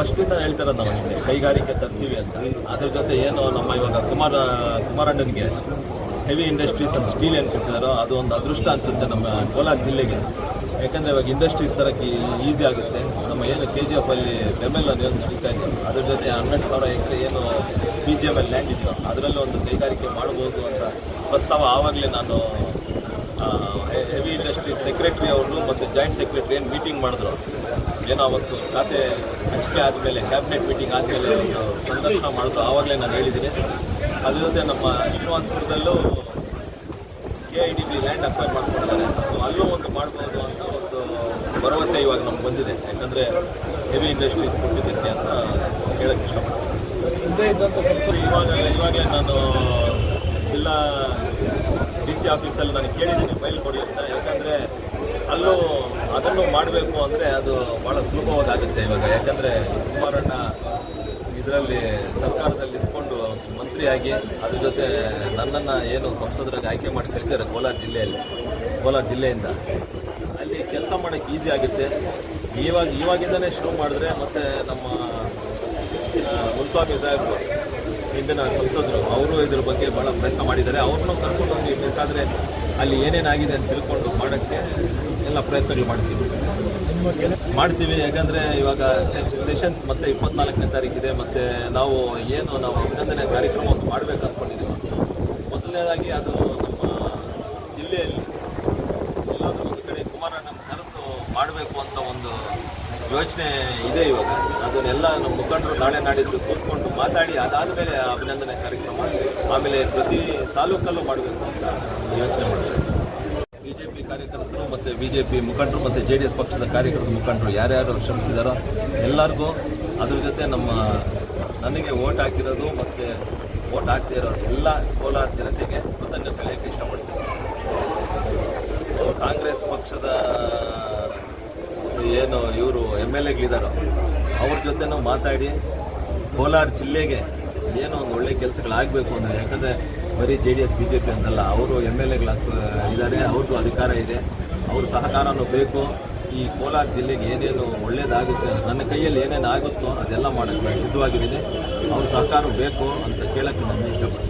ಹೇಳ್ತಿರೋದು ನಾವು ಅಷ್ಟೇ ಕೈಗಾರಿಕೆ ತರ್ತೀವಿ ಅಂತ. ಅದ್ರ ಜೊತೆ ಏನು ನಮ್ಮ ಇವಾಗ ಕುಮಾರ, ಕುಮಾರಣ್ಣನಿಗೆ ಹೆವಿ ಇಂಡಸ್ಟ್ರೀಸ್ ಅಂತ ಸ್ಟೀಲ್ ಏನು ಕೊಟ್ಟಿದ್ದಾರೋ, ಅದು ಒಂದು ಅದೃಷ್ಟ ಅನಿಸುತ್ತೆ ನಮ್ಮ ಕೋಲಾರ ಜಿಲ್ಲೆಗೆ. ಯಾಕಂದರೆ ಇವಾಗ ಇಂಡಸ್ಟ್ರೀಸ್ ತರಕ್ಕೆ ಈಸಿ ಆಗುತ್ತೆ. ನಮ್ಮ ಏನು ಕೆ ಜಿ ಎಫ್ ಅಲ್ಲಿ ಬೆಮೆಲ್ ಏನು ನಡೀತಾ ಇದೆ, ಅದ್ರ ಜೊತೆ ಹನ್ನೆರಡು ಸಾವಿರ ಎಕರೆ ಏನು ಬಿ ಜಿ ಎಂ ಅಲ್ಲಿ ಲ್ಯಾಂಡ್ ಇದೆಯೋ ಅದರಲ್ಲೂ ಒಂದು ಕೈಗಾರಿಕೆ ಮಾಡ್ಬೋದು ಅಂತ ಪ್ರಸ್ತಾವ ಆವಾಗಲೇ ನಾನು ಹೆವಿ ಇಂಡಸ್ಟ್ರೀಸ್ ಸೆಕ್ರೆಟರಿ ಅವರು ಮತ್ತು ಜಾಯಿಂಟ್ ಸೆಕ್ರೆಟ್ರಿ ಏನು ಮೀಟಿಂಗ್ ಮಾಡಿದ್ರು. ಏನೋ ಅವತ್ತು ಖಾತೆ ಹಂಚಿಕೆ ಆದಮೇಲೆ ಕ್ಯಾಬಿನೆಟ್ ಮೀಟಿಂಗ್ ಆದಮೇಲೆ ಸಂದರ್ಶನ ಮಾಡಿದ್ರು ಆವಾಗಲೇ ನಾನು ಹೇಳಿದ್ದೀನಿ. ಅದ್ರ ಜೊತೆ ನಮ್ಮ ಶ್ರೀನಿವಾಸಪುರದಲ್ಲೂ K I D B land acquire ಮಾಡ್ಕೊಂಡಿದ್ದಾರೆ. ಸೊ ಅಲ್ಲೂ ಒಂದು ಮಾಡ್ಬೋದು ಅಂತ ಒಂದು ಭರವಸೆ ಇವಾಗ ನಮ್ಗೆ ಬಂದಿದೆ. ಯಾಕಂದರೆ ಹೆವಿ ಇಂಡಸ್ಟ್ರೀಸ್ ಕೊಟ್ಟಿದ್ದಕ್ಕೆ ಅಂತ ಹೇಳಕ್ಕೆ ಇಷ್ಟಪಡ್ತೀನಿ. ಅಂತ ಇದ್ದಂಥ ಸಂಸ್ಥೆ ಇವಾಗ ಇವಾಗಲೇ ನಾನು ಜಿಲ್ಲಾ ಸಿ ಆಫೀಸಲ್ಲಿ ನಾನು ಕೇಳಿದ್ದೀನಿ, ಫೈಲ್ ಕೊಡಿ ಅಂತ. ಯಾಕಂದರೆ ಅಲ್ಲೂ ಅದನ್ನು ಮಾಡಬೇಕು ಅಂದರೆ ಅದು ಭಾಳ ಸುಲಭವಾಗುತ್ತೆ ಇವಾಗ. ಯಾಕಂದರೆ ಕುಮಾರಣ್ಣ ಇದರಲ್ಲಿ ಸರ್ಕಾರದಲ್ಲಿ ಇದ್ಕೊಂಡು ಮಂತ್ರಿಯಾಗಿ, ಅದ್ರ ಜೊತೆ ನನ್ನನ್ನು ಏನು ಸಂಸದರಾಗಿ ಆಯ್ಕೆ ಮಾಡಿ ಕಳಿಸಿದ್ದಾರೆ ಕೋಲಾರ ಜಿಲ್ಲೆಯಲ್ಲಿ, ಕೋಲಾರ ಜಿಲ್ಲೆಯಿಂದ. ಅಲ್ಲಿ ಕೆಲಸ ಮಾಡೋಕ್ಕೆ ಈಸಿ ಆಗುತ್ತೆ. ಇವಾಗ, ಇವಾಗಿಂದನೇ ಶುರು ಮಾಡಿದ್ರೆ ಮತ್ತು ನಮ್ಮ ಮುನ್ಸ್ವಾಮಿ ಸಾಹೇಬರು ಹಿಂದಿನ ಸಂಸದರು, ಅವರು ಇದ್ರ ಬಗ್ಗೆ ಭಾಳ ಪ್ರಯತ್ನ ಮಾಡಿದ್ದಾರೆ. ಅವ್ರನ್ನೂ ಕರ್ಕೊಂಡು ಹೋಗಿ ಬೇಕಾದರೆ ಅಲ್ಲಿ ಏನೇನಾಗಿದೆ ಅಂತ ತಿಳ್ಕೊಂಡು ಮಾಡೋಕ್ಕೆ ಎಲ್ಲ ಪ್ರಯತ್ನಗಳು ಮಾಡ್ತೀವಿ. ಮಾಡ್ತೀವಿ, ಯಾಕಂದರೆ ಇವಾಗ ಸೆಷನ್ಸ್ ಮತ್ತೆ ಇಪ್ಪತ್ನಾಲ್ಕನೇ ತಾರೀಕಿದೆ ಮತ್ತು ನಾವು ಏನು ನಾವು ಅಭಿನಂದನೆ ಕಾರ್ಯಕ್ರಮವನ್ನು ಮಾಡಬೇಕು ಅಂದ್ಕೊಂಡಿದ್ದೀವಿ ಮೊದಲನೇದಾಗಿ ಅದು ನಮ್ಮ ಜಿಲ್ಲೆಯಲ್ಲಿ ಎಲ್ಲಾದರೂ ಒಂದು ಕಡೆ ಕುಮಾರಣ್ಣ ಕರೆದು ಮಾಡಬೇಕು ಅಂತ ಒಂದು ಯೋಚನೆ ಇದೆ ಇವಾಗ. ಅದನ್ನೆಲ್ಲ ನಮ್ಮ ಮುಖಂಡರು ನಾಳೆ ನಾಡಿದ್ದು ಕೂತ್ಕೊಂಡು ಮಾತಾಡಿ ಅದಾದಮೇಲೆ ಅಭಿನಂದನೆ ಕಾರ್ಯಕ್ರಮ. ಆಮೇಲೆ ಪ್ರತಿ ತಾಲೂಕಲ್ಲೂ ಮಾಡಬೇಕು ಅಂತ ಯೋಚನೆ ಮಾಡಿದ್ದಾರೆ ಬಿಜೆಪಿ ಕಾರ್ಯಕರ್ತರು ಮತ್ತು ಬಿಜೆಪಿ ಮುಖಂಡರು ಮತ್ತು ಜೆ ಡಿ ಎಸ್ ಪಕ್ಷದ ಕಾರ್ಯಕರ್ತರ ಮುಖಂಡರು ಯಾರ್ಯಾರು ಶ್ರಮಿಸಿದಾರೋ ಎಲ್ಲರಿಗೂ ಅದ್ರ ಜೊತೆ ನಮ್ಮ ನನಗೆ ಓಟ್ ಹಾಕಿರೋದು ಮತ್ತು ಓಟ್ ಹಾಕ್ತಾ ಇರೋ ಎಲ್ಲ ಕೋಲಾರ ಜನತೆಗೆ ಕೃತಜ್ಞತೆ ಹೇಳಕ್ಕೆ ಇಷ್ಟಪಡ್ತೀನಿ ಕಾಂಗ್ರೆಸ್ ಪಕ್ಷದ ಏನು ಇವರು ಎಂ ಎಲ್ ಎಗಳಿದ್ದಾರೋ ಅವ್ರ ಜೊತೆನೂ ಮಾತಾಡಿ ಕೋಲಾರ ಜಿಲ್ಲೆಗೆ ಏನೋ ಒಂದು ಒಳ್ಳೆ ಕೆಲಸಗಳಾಗಬೇಕು ಅಂದರೆ, ಯಾಕಂದರೆ ಬರೀ J D S, B J P ಅಂತಲ್ಲ, ಅವರು ಎಂ ಎಲ್ ಎಗಳು ಇದ್ದಾರೆ ಅವ್ರಿಗೂ ಅಧಿಕಾರ ಇದೆ, ಅವ್ರ ಸಹಕಾರನೂ ಬೇಕು. ಈ ಕೋಲಾರ ಜಿಲ್ಲೆಗೆ ಏನೇನು ಒಳ್ಳೇದಾಗುತ್ತೆ, ನನ್ನ ಕೈಯಲ್ಲಿ ಏನೇನು ಆಗುತ್ತೋ ಅದೆಲ್ಲ ಮಾಡೋಕ್ಕೆ ಸಿದ್ಧವಾಗಿದ್ದೀನಿ. ಅವ್ರ ಸಹಕಾರ ಬೇಕು ಅಂತ ಕೇಳೋಕ್ಕೆ ನಾನು ಇಷ್ಟಪಡ್ತೀನಿ.